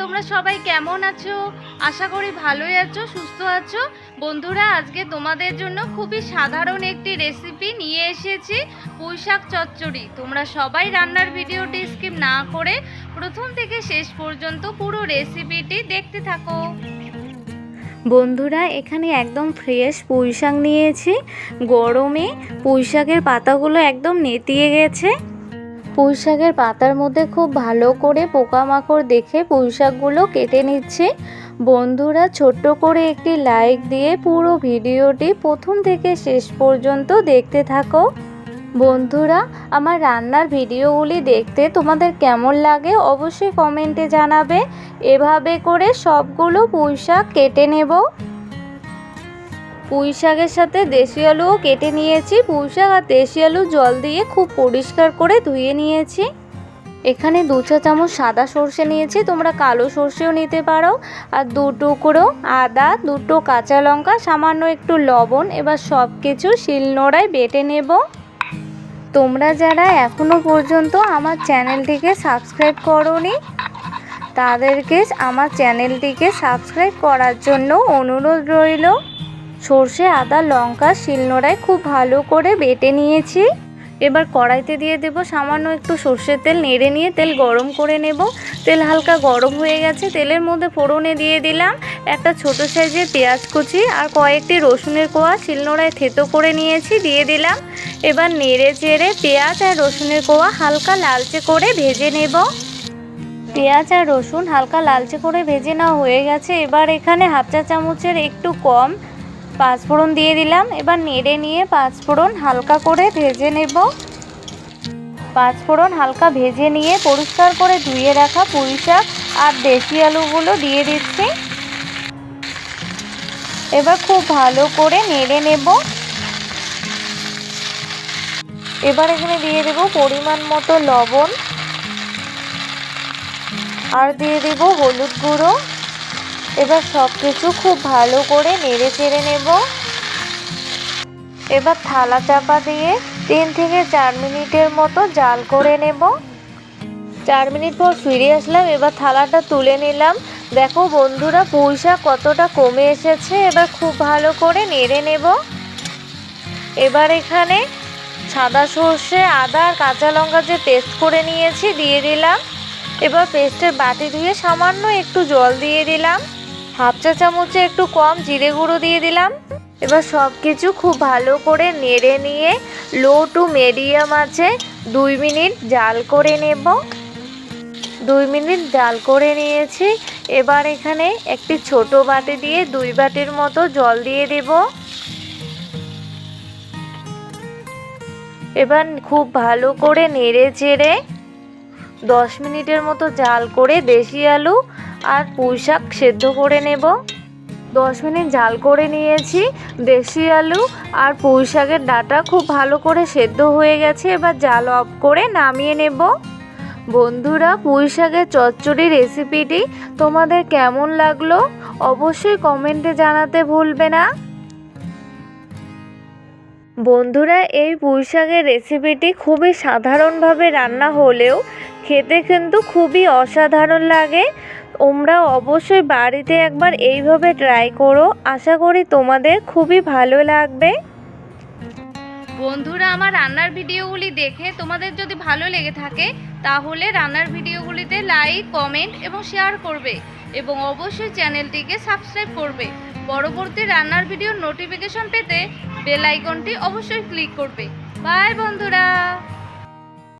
তোমরা সবাই কেমন আছো? আশা করি ভালোই আছো, সুস্থ আছো। বন্ধুরা, আজকে তোমাদের জন্য খুবই সাধারণ একটি রেসিপি নিয়ে এসেছি, পুঁইশাক চচ্চড়ি। তোমরা সবাই রান্নার ভিডিওটি স্কিপ না করে প্রথম থেকে শেষ পর্যন্ত পুরো রেসিপিটি দেখতে থাকো। বন্ধুরা, এখানে একদম ফ্রেশ পুঁই শাক নিয়েছি। গরমে পুঁই শাকের পাতাগুলো একদম নেতিয়ে গেছে। পুঁই শাকের পাতার মধ্যে খুব ভালো করে পোকামাকড় দেখে পুঁই শাকগুলো কেটে নিচ্ছে। বন্ধুরা, ছোট্ট করে একটি লাইক দিয়ে পুরো ভিডিওটি প্রথম থেকে শেষ পর্যন্ত দেখতে থাকো। বন্ধুরা, আমার রান্নার ভিডিওগুলি দেখতে তোমাদের কেমন লাগে অবশ্যই কমেন্টে জানাবে। এভাবে করে সবগুলো পুঁই শাক কেটে নেব। পুঁই শাকের সাথে দেশি আলুও কেটে নিয়েছি। পুঁই শাক আর দেশি আলু জল দিয়ে খুব পরিষ্কার করে ধুয়ে নিয়েছি। এখানে দু চা চামচ সাদা সর্ষে নিয়েছি, তোমরা কালো সর্ষেও নিতে পারো। আর দু টুকরো আদা, দুটো কাঁচা লঙ্কা, সামান্য একটু লবণ, এবার সব কিছু শিলনোড়ায় বেটে নেব। তোমরা যারা এখনও পর্যন্ত আমার চ্যানেলটিকে সাবস্ক্রাইব করোনি, তাদেরকে আমার চ্যানেলটিকে সাবস্ক্রাইব করার জন্য অনুরোধ রইল। সর্ষে, আদা, লঙ্কা শিলনোড়ায় খুব ভালো করে বেটে নিয়েছি। এবার কড়াইতে দিয়ে দেব সামান্য একটু সর্ষের তেল, নেড়ে নিয়ে তেল গরম করে নেব। তেল হালকা গরম হয়ে গেছে, তেলের মধ্যে ফোড়নে দিয়ে দিলাম একটা ছোট সাইজের পেঁয়াজ কুচি আর কয়েকটি রসুনের কোয়া। শিলনোড়ায় থেতো করে নিয়েছি, দিয়ে দিলাম। এবার নেড়ে চেড়ে পেঁয়াজ আর রসুনের কোয়া হালকা লালচে করে ভেজে নেব। পেঁয়াজ আর রসুন হালকা লালচে করে ভেজে নেওয়া হয়ে গেছে। এবার এখানে হাফ চা চামচের একটু কম পাঁচফোড়ন দিয়ে দিলাম। এবার নেড়ে নিয়ে পাঁচফোড়ন হালকা করে ভেজে নেব। পাঁচফোড়ন হালকা ভেজে নিয়ে পরিষ্কার করে ধুয়ে রাখা পুঁই শাক আর দেশি আলুগুলো দিয়ে দিচ্ছি। এবার খুব ভালো করে নেড়ে নেব। এবার এখানে দিয়ে দেব পরিমাণ মতো লবণ। আর দিয়ে দেব হলুদ গুঁড়ো। এবার সব কিছু খুব ভালো করে নেড়ে চেড়ে নেব। এবার থালা চাপা দিয়ে তিন থেকে চার মিনিটের মতো জাল করে নেব। চার মিনিট পর ফিরে আসলাম, এবার থালাটা তুলে নিলাম। দেখো বন্ধুরা, পুঁই শাক কতটা কমে এসেছে, এবার খুব ভালো করে নেড়ে নেব। এবার এখানে সাদা সর্ষে, আদা আর কাঁচা লঙ্কা যে পেস্ট করে নিয়েছি, দিয়ে দিলাম। এবার পেস্টের বাটি ধুয়ে সামান্য একটু জল দিয়ে দিলাম। হাফ চা চামচে একটু কম জিরে গুঁড়ো দিয়ে দিলাম। এবার সব কিছু খুব ভালো করে নেড়ে নিয়ে, লো টু মিডিয়াম আছে, দুই মিনিট জাল করে নেব। দুই মিনিট জাল করে নিয়েছি। এবার এখানে একটি ছোট বাটি দিয়ে দুই বাটির মতো জল দিয়ে দেব। এবার খুব ভালো করে নেড়ে চেড়ে দশ মিনিটের মতো জাল করে দেশি আলু আর পুঁই শাক সেদ্ধ করে নেব। দশ মিনিট জাল করে নিয়েছি দেশি আলু আর পুঁই শাকের ডাটা খুব ভালো করে সেদ্ধ হয়ে গেছে, এবার জাল অফ করে নামিয়ে নেব। বন্ধুরা, পুঁই শাকের চচ্চড়ি রেসিপিটি তোমাদের কেমন লাগল অবশ্যই কমেন্টে জানাতে ভুলবে না। বন্ধুরা, এই পুঁই শাকের রেসিপিটি খুবই সাধারণভাবে রান্না হলেও খেতে কিন্তু খুবই অসাধারণ লাগে। তোমরা অবশ্যই বাড়িতে একবার এইভাবে ট্রাই করো। আশা করি তোমাদের খুবই ভালো লাগবে। বন্ধুরা, আমার রান্নার ভিডিওগুলি দেখে তোমাদের যদি ভালো লেগে থাকে, তাহলে রান্নার ভিডিওগুলিতে লাইক কমেন্ট এবং শেয়ার করবে এবং অবশ্যই চ্যানেলটিকে সাবস্ক্রাইব করবে। পরবর্তী রান্নার ভিডিওর নোটিফিকেশন পেতে বেল আইকনটি অবশ্যই ক্লিক করবে। বাই বন্ধুরা!